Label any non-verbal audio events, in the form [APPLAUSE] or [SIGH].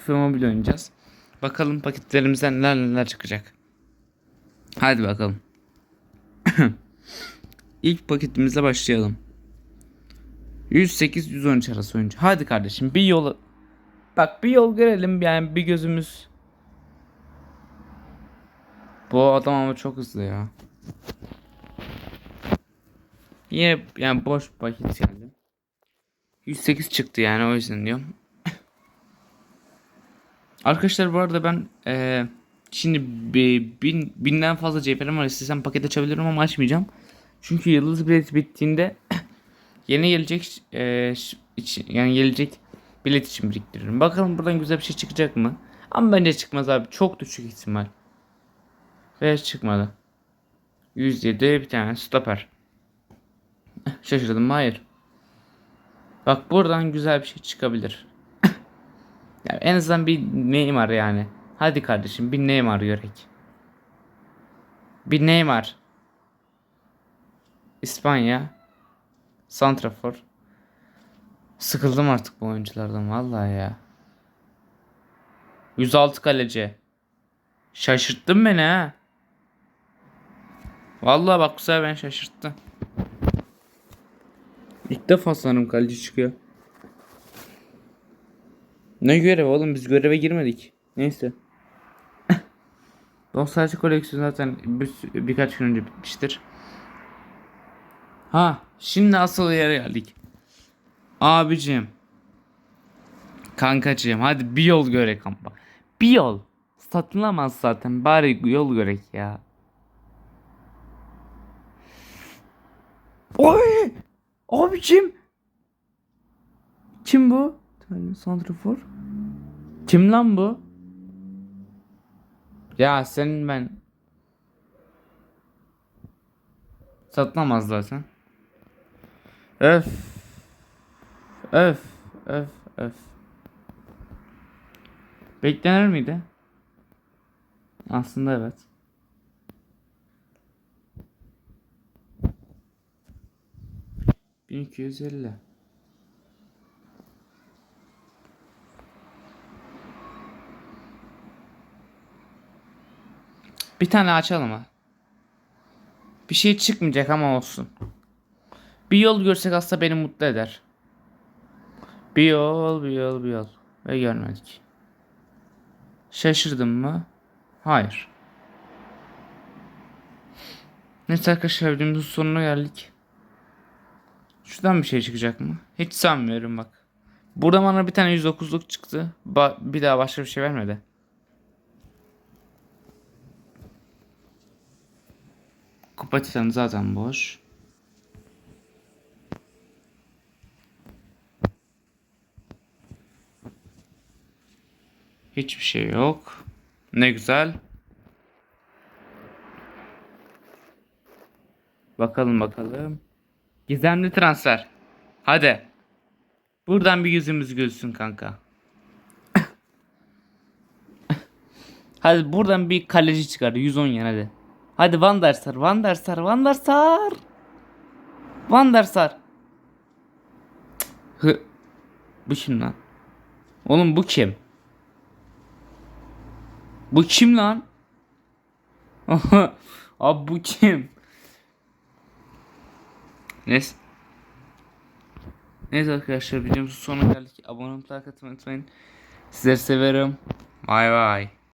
FIFA Mobile oynayacağız. Bakalım paketlerimizden neler neler çıkacak. Hadi bakalım. [COUGHS] İlk paketimizle başlayalım. 108-113 arası oyuncu. Hadi kardeşim bir yol Bak bir yol görelim yani bir gözümüz. Bu adam ama çok hızlı ya. Yine yani boş paket geldi. 108 çıktı yani o yüzden diyorum. Arkadaşlar bu arada ben eee, şimdi bin, binden fazla CPR'm var. İstesem paket açabilirim ama açmayacağım. Çünkü yıldız bilet bittiğinde [CLEARS THROAT] yeni gelecek ş- için, yani gelecek bilet için biriktiririm. Bakalım buradan güzel bir şey çıkacak mı? Ama bence çıkmaz abi. Çok düşük ihtimal. Ve çıkmadı. 107 bir tane stoper. [LAUGHS] Şaşırdım? Hayır. Bak buradan güzel bir şey çıkabilir. Yani en azından bir Neymar yani. Hadi kardeşim bir Neymar görek. Bir Neymar. İspanya. Santrafor. Sıkıldım artık bu oyunculardan vallahi ya. 106 kaleci. Şaşırttın beni ha. Vallahi bak bu sefer beni şaşırttı. İlk defa sanırım kaleci çıkıyor. Ne görev oğlum biz göreve girmedik. Neyse. [LAUGHS] Nostalji koleksiyonu zaten bir, birkaç gün önce bitmiştir. Ha şimdi asıl yere geldik. Abicim. Kankacığım hadi bir yol görek ama. Bir yol. Satılamaz zaten bari yol görek ya. Oy! Abicim. Kim bu? Tane santrafor. Kim lan bu? Ya senin ben satılamaz zaten. Öf. Öf. Öf. Öf. Beklenir miydi? Aslında evet. Bin iki yüz elli. Bir tane açalım ha. Bir şey çıkmayacak ama olsun. Bir yol görsek aslında beni mutlu eder. Bir yol, bir yol, bir yol. Ve görmedik. Şaşırdım mı? Hayır. Neyse arkadaşlar videomuzun sonuna geldik. Şuradan bir şey çıkacak mı? Hiç sanmıyorum bak. Burada bana bir tane 109'luk çıktı. Ba- bir daha başka bir şey vermedi. Kupa titanı zaten boş. Hiçbir şey yok. Ne güzel. Bakalım bakalım. Gizemli transfer. Hadi. Buradan bir yüzümüz gülsün kanka. [COUGHS] hadi buradan bir kaleci çıkar. 110 yen hadi. Hadi Van der Sar, Van der Sar, Van der Sar. Van der Sar. Hı. Bu kim lan? Oğlum bu kim? Bu kim lan? [LAUGHS] Abi bu kim? Neyse. Neyse arkadaşlar videomuzun sonuna geldik. Abone olmayı, like atmayı unutmayın. Sizleri severim. Bay bay.